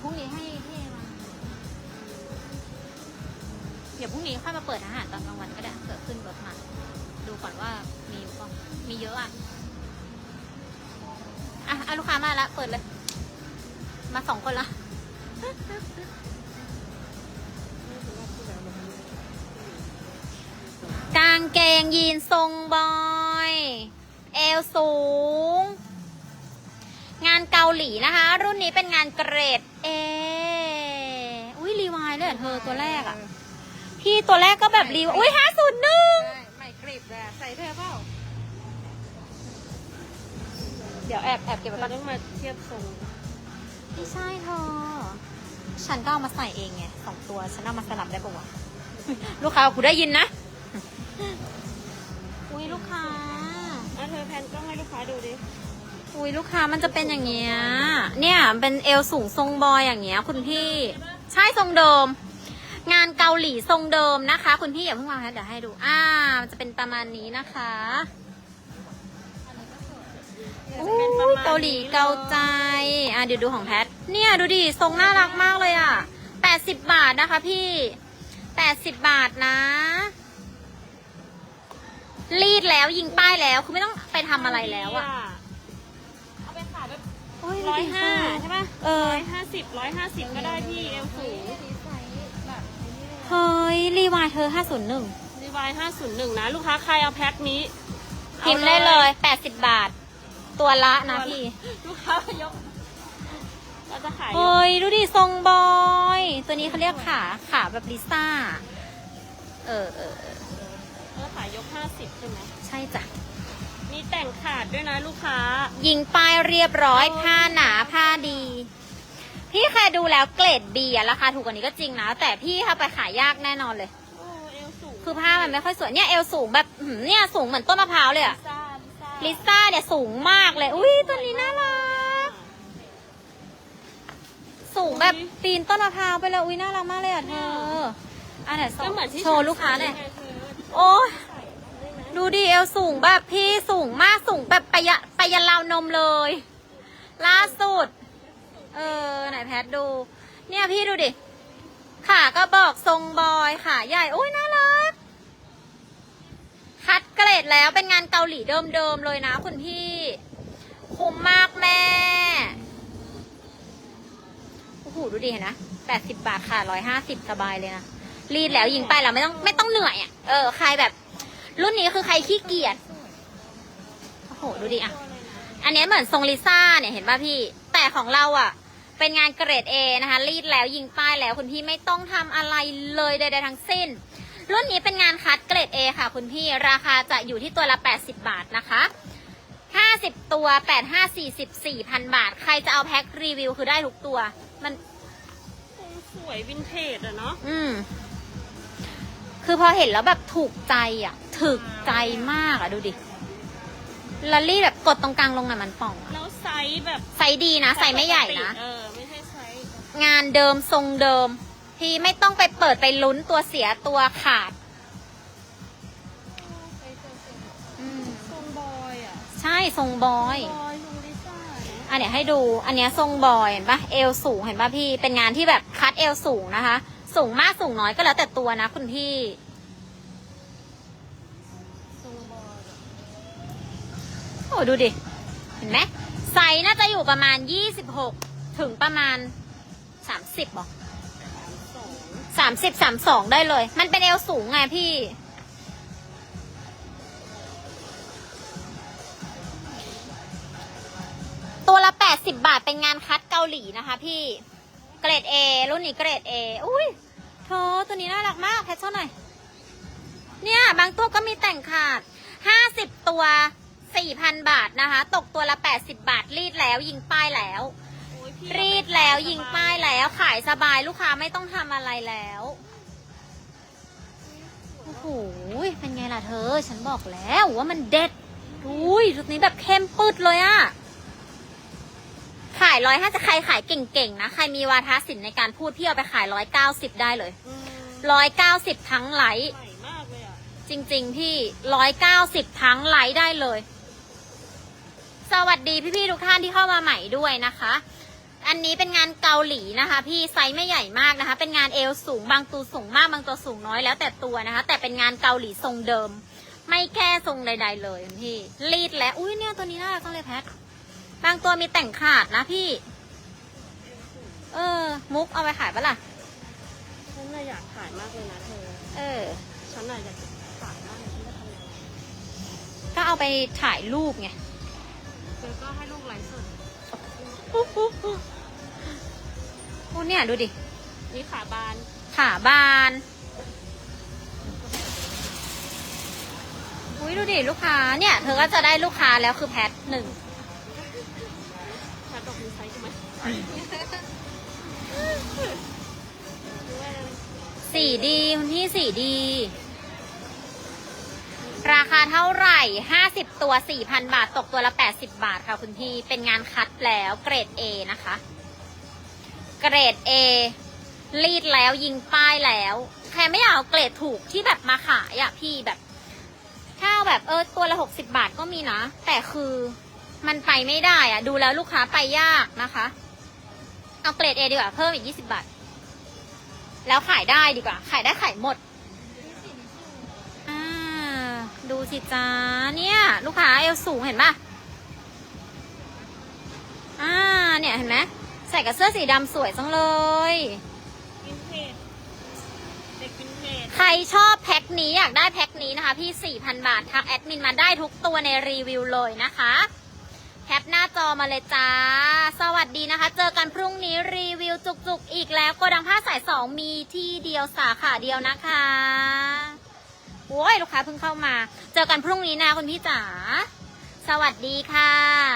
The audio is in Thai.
พรุ่งนี้ให้ให้มาเดี๋ยวพรุ่งนี้ค่อยมาเปิดอาหารตอนกลางวันก็ได้เกิดขึ้นแรถมาดูก่อนว่ามีป่ะมีเยอะอะอะลูกค้ามาละเปิดเลย มาสองคนละกางเกงยีนทรงบอย เอวสูง หลีนะคะ รุ่นนี้เป็นงานเกรดเออุ้ยรีวายเลยเหรอเธอตัวแรกอะพี่ตัวแรกก็แบบรีวายอุ้ยห้าศูนย์หนึ่งใช่ใหม่กริบเลยอะใส่เธอเปล่าเดี๋ยวแอบแอบเก็บเธไว้อก่อนต้องมาเทียบทรงไม่ใช่เธอ ฉันก็เอามาใส่เองไงสองตัวฉันเอามาสลับได้ปะวะลูกค้าคุณได้ยินนะ อุ้ยลูกค้าอะเธอแพนกล้องให้ลูกค้าดูดิ อุ้ยลูกค้ามันจะเป็นอย่างเงี้ย เนี่ยเป็นเอวสูงทรงบอยอย่างเงี้ย คุณพี่ ใช่ทรงเดิม งานเกาหลีทรงเดิมนะคะ คุณพี่อย่าเพิ่งวางนะเดี๋ยวให้ดู อ่า มันจะเป็นประมาณนี้นะคะเนี่ยอุ้จะเกาหลีเกาใจ อะเดี๋ยวดูของแพท เนี่ยดูดิทรงน่ารักมากเลยอะแปดสิบบาทนะคะพี่แปดสิบบาทนะ รีดแล้วยิงป้ายแล้ว คือไม่ต้องไปทำอะไรแล้วอะ โอ้ยร้อยห้าใช่ปะเออ ร้อยห้าสิบร้อยห้าสิบก็ได้พี่เอลสูงเฮ้ย รีวายเธอห้าศูนย์หนึ่งรีวายห้าศูนย์หนึ่งนะ ลูกค้าใครเอาแพ็คนี้พิมพ์ได้เลยแปดสิบบาท ตัวละนะพี่ ลูกค้ายกเราจะขายยกเฮ้ย ดูดิ ทรงบอย ตัวนี้เขาเรียกขา ขาแบบลิซ่า เออเออเออเราขายยกห้าสิบใช่ไหม ใช่จ้ะ มีแต่งขาดด้วยนะลูกค้า ยิงป้ายเรียบร้อยโอ้ผ้าหนาผ้าดี พี่แค่ดูแล้วเกรดบีอะราคาถูกกว่านี้ก็จริงนะ แต่พี่ถ้าไปขายยากแน่นอนเลย โอ้เอลสูงคือผ้ามันไม่ค่อยสวยเนี่ยเอวสูงแบบอื้อหือเนี่ยสูงเหมือนต้นมะพร้าวเลยอะลิซ่าลิซ่าลิซ่าเนี่ยสูงมากเลย อุ้ยตัวนี้น่ารัก สูงแบบปีนต้นมะพร้าวไปเลยอุ้ยน่ารักมากเลยอะเธออะเดี๋ยวก็เหมือนที่โชว์ลูกค้าหน่อยใส่ไงเธอโอ้ยใส่ไดูดิเอวสูงแบบพี่สูงมากสูงแบบไปยะไปยันราวนมเลย ล่าสุด เออ ไหนแพทดู เนี่ยพี่ดูดิ ขาก็บอกทรงบอยขาใหญ่โอ้ยน่ารัก คัดเกรดแล้วเป็นงานเกาหลีเดิมๆเลยนะคุณพี่ คุ้มมากแม่โอ้โหดูดิเห็นนะแปดสิบาทค่ะร้อยห้าสิบสบายเลยนะรีดแล้วยิงไปแล้วไม่ต้องไม่ต้องเหนื่อยอะเออใครแบบ รุ่นนี้คือใครขี้เกียจโอ้โหดูดิอะ อันนี้เหมือนทรงลิซ่าเนี่ยเห็นป่ะพี่ แต่ของเราอะ เป็นงานเกรด A นะคะ รีดแล้วยิงป้ายแล้วคุณพี่ไม่ต้องทำอะไรเลยใดๆทั้งสิ้น รุ่นนี้เป็นงานคัดเกรด A ค่ะ คุณพี่ราคาจะอยู่ที่ตัวละ 80 บาทนะคะ50 ตัว 8 5 40 4,000 บาท ใครจะเอาแพ็ครีวิวคือได้ทุกตัว มันสวยวินเทจอะเนาะ อืม คือพอเห็นแล้วแบบถูกใจอะ ถึกใจมากอะดูดิลลลี่แบบกดตรงกลางลงน่ะมันป่องอะแล้วไซส์แบบไซส์ดีนะไซส์ไม่ใหญ่นะ เออไม่ใช่ไซส์งานเดิมทรงเดิมที่ไม่ต้องไปเปิดไปลุ้นตัวเสียตัวขาดอืมทรงบอยอะใช่ทรงบอย บอยทรงลิซ่าเนี่ยอันเนี้ยให้ดู อันเนี้ยทรงบอยเห็นปะเอวสูงเห็นปะพี่ เป็นงานที่แบบคัดเอวสูงนะคะ สูงมากสูงน้อยก็แล้วแต่ตัวนะคุณพี่ โอ้ดูดิ เห็นไหมไซส์น่าจะอยู่ประมาณ 26 ถึงประมาณ 30บอกสองสามสิบสามสองได้เลย มันเป็นเอวสูงไงพี่ ตัวละแปดสิบบาทเป็นงานคัดเกาหลีนะคะพี่ เกรด A รุ่นนี้เกรด A อุ้ยเธอตัวนี้น่ารักมากแพชชั่นหน่อย เนี่ย บางตัวก็มีแต่งขาดห้าสิบตัว สี่พันบาทนะคะ ตกตัวละแปดสิบบาท รีดแล้วยิงป้ายแล้ว โอ้ยพี่รีดแล้วยิงป้ายแล้ว ขายสบายลูกค้าไม่ต้องทำอะไรแล้วโอ้โหเป็นไงล่ะเธอ ฉันบอกแล้วว่ามันเด็ดอุ้ยชุดนี้แบบเข้มปืดเลยอะขายร้อยถ้าจะใครขายเก่งๆนะ ใครมีวาทศิลป์ในการพูดพี่เอาไปขายร้อยเก้าสิบได้เลยอืมร้อยเก้าสิบทั้งไลท์ใหม่มากเลยอะจริงๆพี่ร้อยเก้าสิบทั้งไลท์ได้เลยส วัสดีพี่ๆทุกท่านที่เข้ามาใหม่ด้วยนะคะ อันนี้เป็นงานเกาหลีนะคะ พี่ไซส์ไม่ใหญ่มากนะคะ เป็นงานเอวสูงบางตัวสูงมากบางตัวสูงน้อยแล้วแต่ตัวนะคะ แต่เป็นงานเกาหลีทรงเดิม ไม่แก้ทรงใด ๆ เลยคุณพี่รีดแล้วอุ้ยเนี่ยตัวนี้น่ารักจังเลยแพทบางตัวมีแต่งขาดนะพี่ เออ มุกเอาไปขายปะล่ะฉันน่ะอยากขายมากเลยนะเธอ เออ ฉันน่ะอยากขายมากเลยฉันจะทำยังไงก็เอาไปถ่ายรูปไงเธ อก็ให้ลูกไลฟ์สดโอ้เนี่ยดูดิ นี่ขาบานขาบานอุ้ยดูดิลูกค้าเนี่ยเธอก็จะได้ลูกค้าแล้วคือแพทหนึ่งแพทบอกมีไซส์ใช่ไหมดูว่าอะไรสีดีคุณพี่สีดี ราคาเท่าไหร่ห้าสิบตัวสี่พันบาท ตกตัวละแปดสิบบาทค่ะคุณพี่ เป็นงานคัดแล้วเกรด A นะคะ เกรด A รีดแล้วยิงป้ายแล้วแค่ไม่อยากเอาเกรดถูกที่แบบมาขายอะพี่แบบ ถ้าแบบเออตัวละหกสิบาทก็มีนะ แต่คือมันไปไม่ได้อะดูแล้วลูกค้าไปยากนะคะ เอาเกรด A ดีกว่าเพิ่มอีกยี่สิบาท แล้วขายได้ดีกว่า ขายได้ขายหมด อ่า ดูสิจ้าเนี่ย ลูกค้าเอวสูงเห็นปะอ่า เนี่ยเห็นไหมใส่กับเสื้อสีดำสวยจังเลย วินเทจเด็กวินเทจใครชอบแพ็คนี้อยากได้แพ็คนี้นะคะ พี่ 4,000 บาททักแอดมินมาได้ทุกตัวในรีวิวเลยนะคะแคปหน้าจอมาเลยจ้า สวัสดีนะคะ เจอกันพรุ่งนี้รีวิวจุกๆ อีกแล้วโกดังผ้าสายสองมีที่เดียวสาขาเดียวนะคะ โอ้ยลูกค้าเพิ่งเข้ามา เจอกันพรุ่งนี้นะคุณพี่จ๋า สวัสดีค่ะ